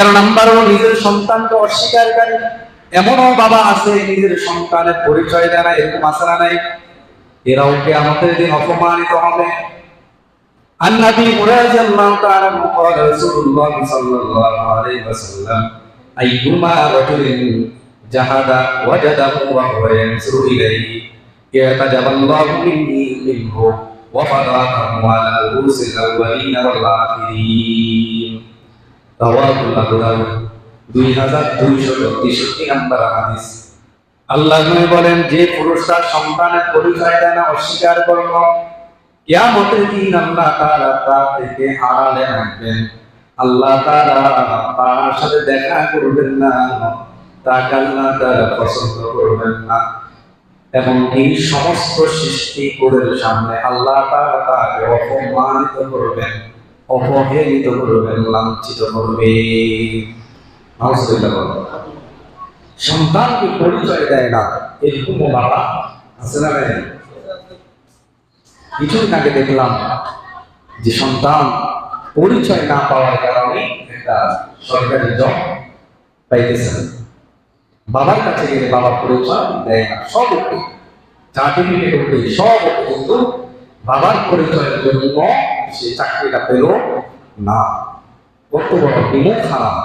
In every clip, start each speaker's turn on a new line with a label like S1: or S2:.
S1: কারণ আমরাও নিজের সন্তানকে অস্বীকার করি। এমনও বাবা আছে, নিজের সন্তানের পরিচয় দেয় না, এরকম আসারা নাই? এরাও কে আমাদের দিন অপমানিত হবে। আন্নাবি মুরাজাল্লাহু তাআলা মুকাল রাসূলুল্লাহ সাল্লাল্লাহু আলাইহি ওয়াসাল্লাম, আইয়ুমা রাজুলিন জাহাদা ওয়াজাদাহু ওয়া হুয়া ইয়ানসুরু ইলাইহি, ইয়াতাজাবাল্লাহু মিনহি মিনহু, ওয়া ফাদাহু আলা রুসিল আওয়ালিন ওয়াল আখিরিন। দুই হাজার দুইশো তেষট্টি নাম্বার হাদিস। আল্লাহ বলেন, যে পুরুষ তার সন্তানের পরিচয় দেয় না, অস্বীকার করল কেয়ামতের দিন আল্লাহ তারা তা থেকে আড়ালে রাখবেন আল্লাহ তারা তার সাথে দেখা করবেন না তাকে আল্লাহ তারা পছন্দ করবেন না। এবং এই সমস্ত সৃষ্টি করে সামনে আল্লাহ তারা তাকে অপমানিত করবেন। অপহেলিত করবেন লাঞ্ছিত বলো। সন্তানকে পরিচয় দেয় না এরকম বাবা আছে না? কিছুদিন আগে দেখলাম যে সন্তান পরিচয় না পাওয়ার কারণে একটা সরকারি জব পাইতেছে বাবার কাছে গেলে বাবা পরিচয় দেয় না সব ওকে ওকে সব কিন্তু বাবার পরিচয়ের জন্য সে চাকরিটা পেল না। কত বড় বিমুখ খারাপ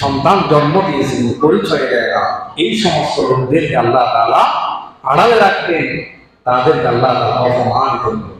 S1: সন্তান জন্ম দিয়েছেন পরিচয় দেয় না। এই সমস্ত লোকদেরকে আল্লাহ তালা আড়ালে রাখতেন তাদেরকে আল্লাহ তালা অপমান করবেন।